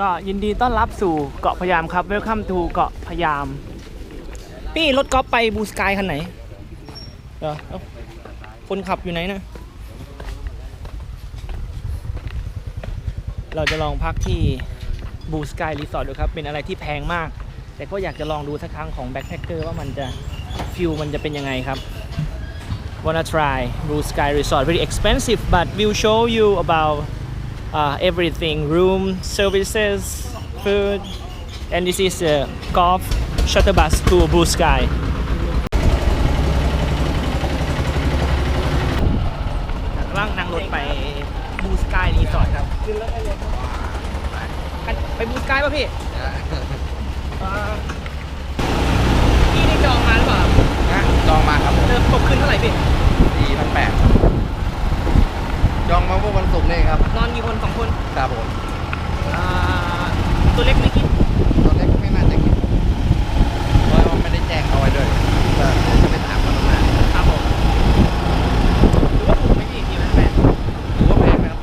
ก็ยินดีต้อนรับสู่เกาะพยามครับ Welcome to เกาะพยาม พี่รถกอล์ฟไปบูสกายคันไหนเดี๋ยวเอ้าคนขับอยู่ไหนนะ เราจะลองพักที่บูสกายรีสอร์ทดูครับ เป็นอะไรที่แพงมาก แต่ก็อยากจะลองดูสักครั้งของแบ็คแพคเกอร์ว่ามันจะฟิลมันจะเป็นยังไงครับ wanna try Blue Sky Resort very expensive but we'll show you about uh, everything room services food and this is a golf shuttle bus to Blue Sky กำลังนั่งรถไป Blue Sky Resort ครับไป Blue Sky ป่ะพี่อ่าพี่นี่จองมาหรือเปล่านะจองมาครับเริ่มตกคืนเท่าไหร่พี่สี่พันแปด จองมาเมื่อวันศุกร์นี่ครับ นอนกี่คนสองคนครับผม อ่าตัวเล็กไม่กิน ตอนแรกไม่น่าจะกินเพราะว่าไม่ได้แจ้งเอาไว้ด้วยแต่เดี๋ยวจะไปถามมันมา ครับผมหรือว่าถูกไหมพี่ทีมันแปด ถือว่าแพงไหมครับ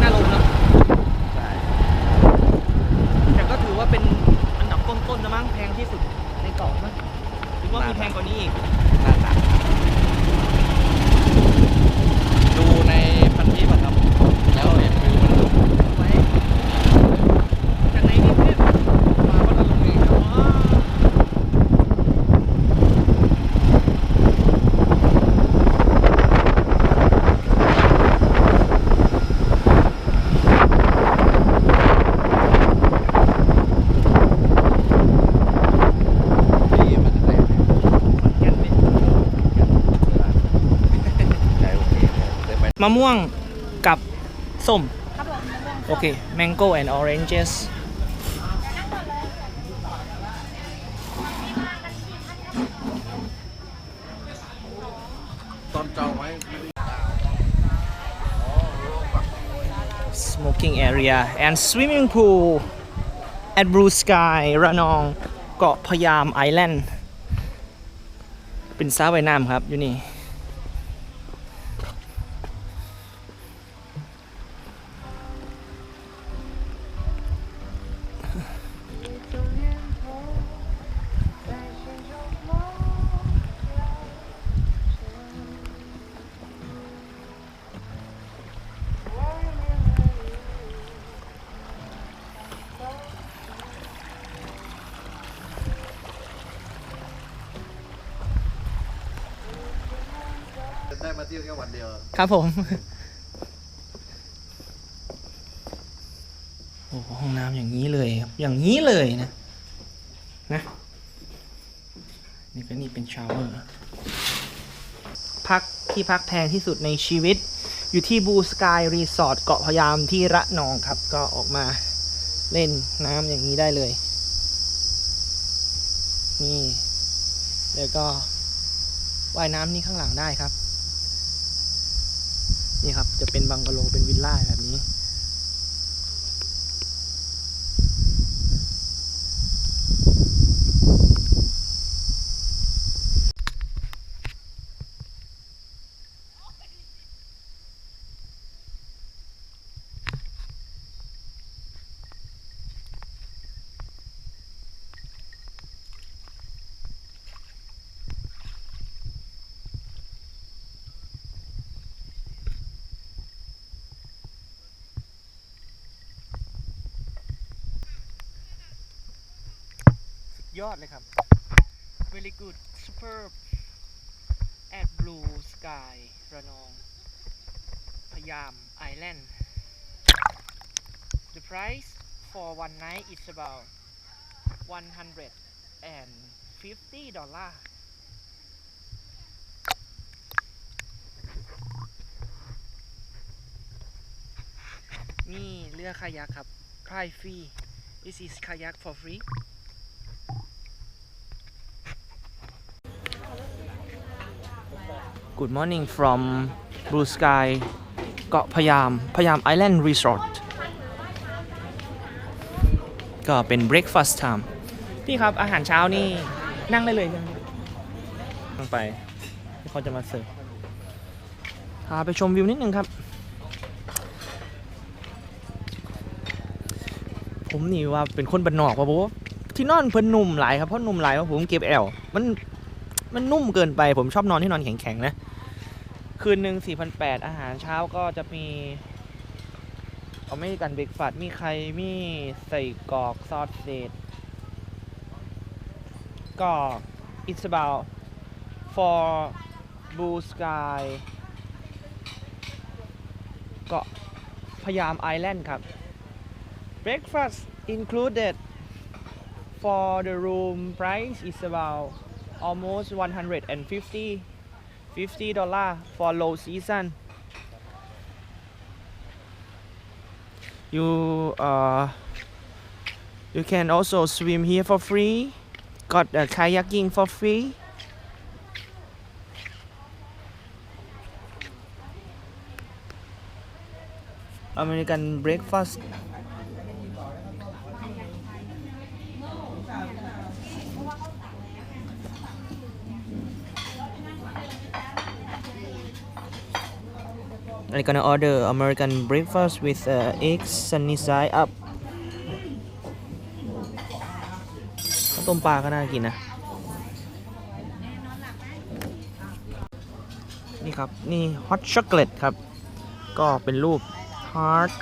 น่าลงเนาะ ใช่ แต่ก็ถือว่าเป็นอันดับต้นๆนะมั้งแพงที่สุดในเกาะมั้งหรือว่ามีแพงกว่านี้อีก น่าจะดูในพันทิปอะครับ แล้วเห็นวิวมัน ไว้จากไหนนี่เนี่ย มาพัทลุงเองครับ อ๋อขที่มันจะได้อนแก่นเลย ใจโอเคเดินไป มะม่วงกับส้ม ครับผมมะม่วงโอเค mango and oranges ตอนจองไว้ไม่ได้ smoking area and swimming pool at Blue Sky ระนองเกาะพยามไอแลนด์ เป็นสระว่ายน้ำครับ อยู่นี่ เที่ยวแค่วันเดียว ครับผม โอ้โหห้องน้ำอย่างนี้เลยครับ อย่างนี้เลยนะ นะ นี่ก็นี่เป็นชาวเวอร์พักที่พักแพงที่สุดในชีวิต อยู่ที่บูสกายรีสอร์ทเกาะพยามที่ระนองครับ ก็ออกมาเล่นน้ำอย่างนี้ได้เลย นี่ แล้วก็ว่ายน้ำนี่ข้างหลังได้ครับ นี่ครับ จะเป็นบังกะโลเป็นวิลล่าแบบนี้ ยอดเลยครับ very good superb at blue sky ระนอง พยาม island the price for one night is about 150 dollar นี่เรือคายักครับ p r i v e free this is kayak for free Good morning from Blue Sky เกาะพะยามพะยาม Island Resort ก็เป็น breakfast time พี่ครับ อาหารเช้านี่นั่งได้เลยใช่ไหมนั่งไปที่เขาจะมาเสิร์ฟพาไปชมวิวนิดนึงครับ ผมนี่ว่าเป็นคนบ้านนอกว่าผมว่าที่นอนเพิ่นนุ่มหลายครับเพราะนุ่มหลายเพราะผมเก็บแอลมัน มันนุ่มเกินไป ผมชอบนอนที่นอนแข็งๆนะ คืนหนึ่ง4,800อาหารเช้าก็จะมีเอาไม่กันเบรกฟาสมีไข่มีใส่กรอกซอสเดดก็ it's about for blue sky เกาะพยามไอแลนด์ครับ breakfast included for the room price is about almost 150 50 dollar for low season. You uh you can also swim here for free. Got uh, kayaking for free. American breakfast อันนี้ gonna order American breakfast with uh, eggs sunny side up ข้าวต้มปลาก็น่ากินนะ นี่ครับ นี่ hot chocolate ครับ ก็เป็นรูป heart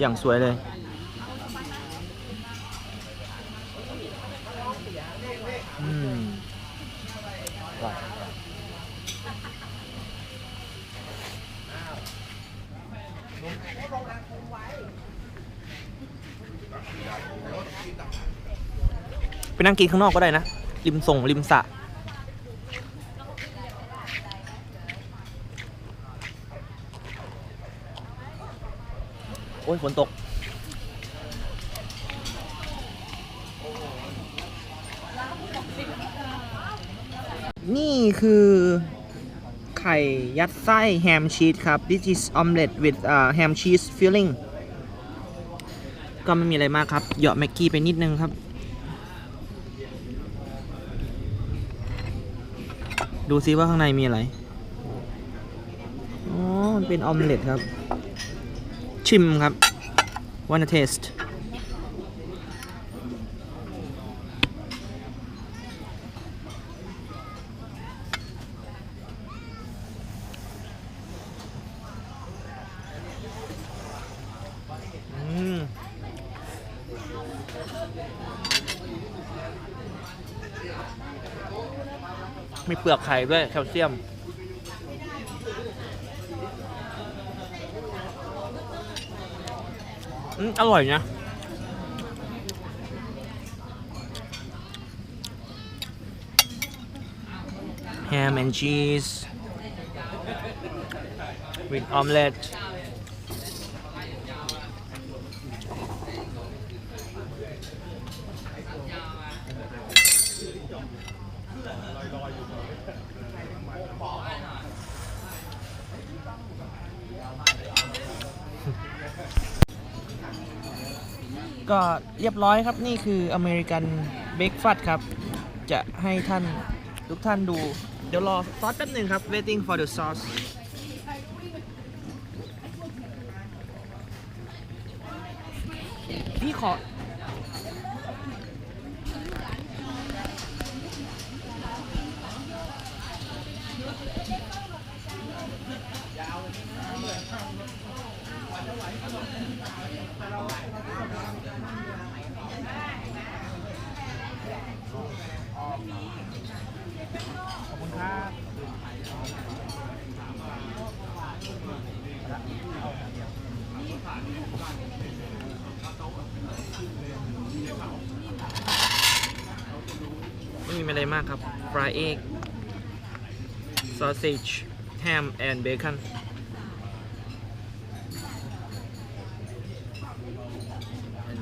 อย่างสวยเลย อืม ไปนั่งกินข้างนอกก็ได้นะ ริมส่งริมสระโอ้ยฝนตก นี่คือ ไข่ยัดไส้แฮมชีสครับ this is omelette with uh, ham cheese filling ก็ไม่มีอะไรมากครับ เหยาะแม็กกี้ไปนิดนึงครับ ดูซิว่าข้างในมีอะไร อ๋อ มันเป็นออมเล็ตครับ ชิมครับ wanna taste อืม มีเปลือกไข่ด้วยแคลเซียม อืมอร่อยนะ ham and cheese with omelette ก็เรียบร้อยครับนี่คืออเมริกันเบรกฟาสต์ครับ จะให้ท่านทุกท่านดู เดี๋ยวรอซอสแป๊บหนึ่งครับ waiting for the sauce พี่ขอ ไม่มีอะไรมากครับ ฟราเอกซอสเซจแฮมแอนด์เบคอน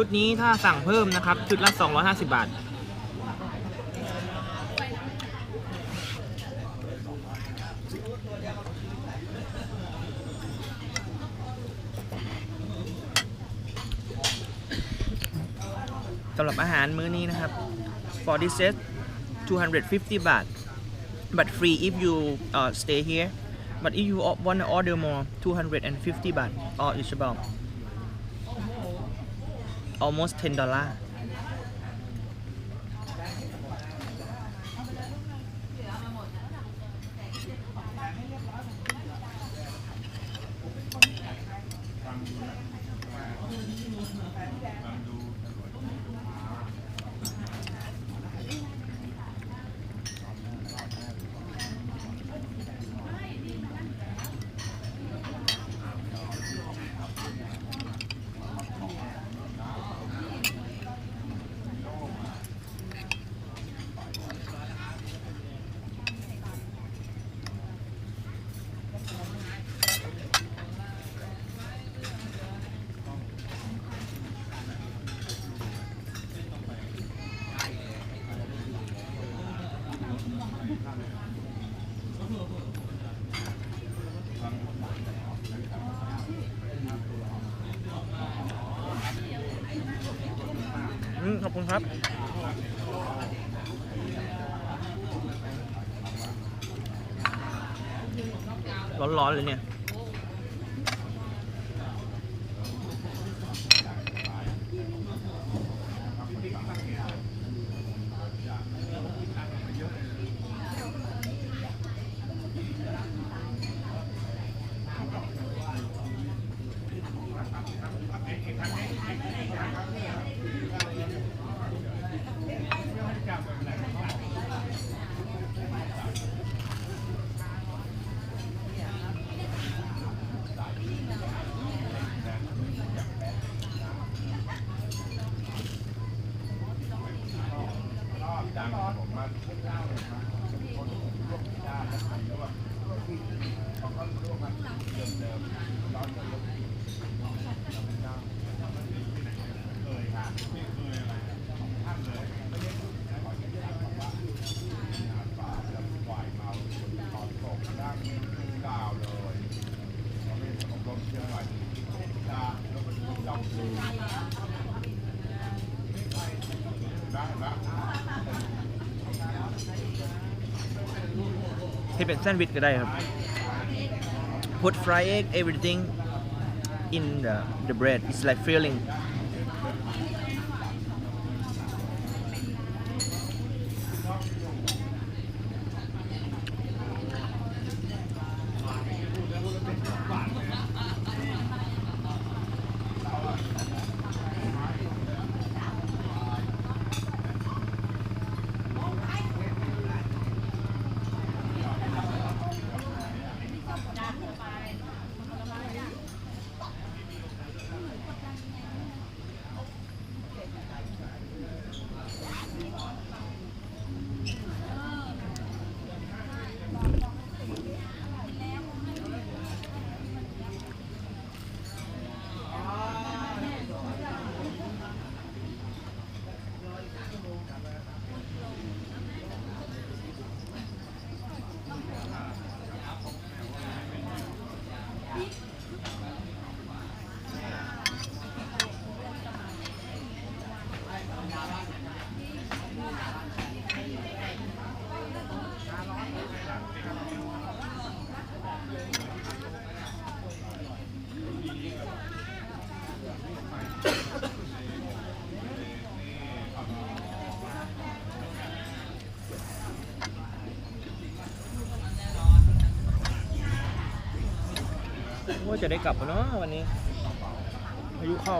ชุดนี้ถ้าสั่งเพิ่มนะครับ ชุดละ 250 บาท สำหรับอาหารมื้อนี้นะครับ for this set 250 บาท but free if you uh, stay here but if you want to order more 250บาท or it's about almost 10 dollar ร้อนๆเลยเนี่ย ที่เป็นแซนด์วิชก็ได้ครับ put fry egg everything in the the bread it's like filling ว่าจะได้กลับปะเนาะวันนี้พายุเข้า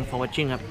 ง for watching ครับ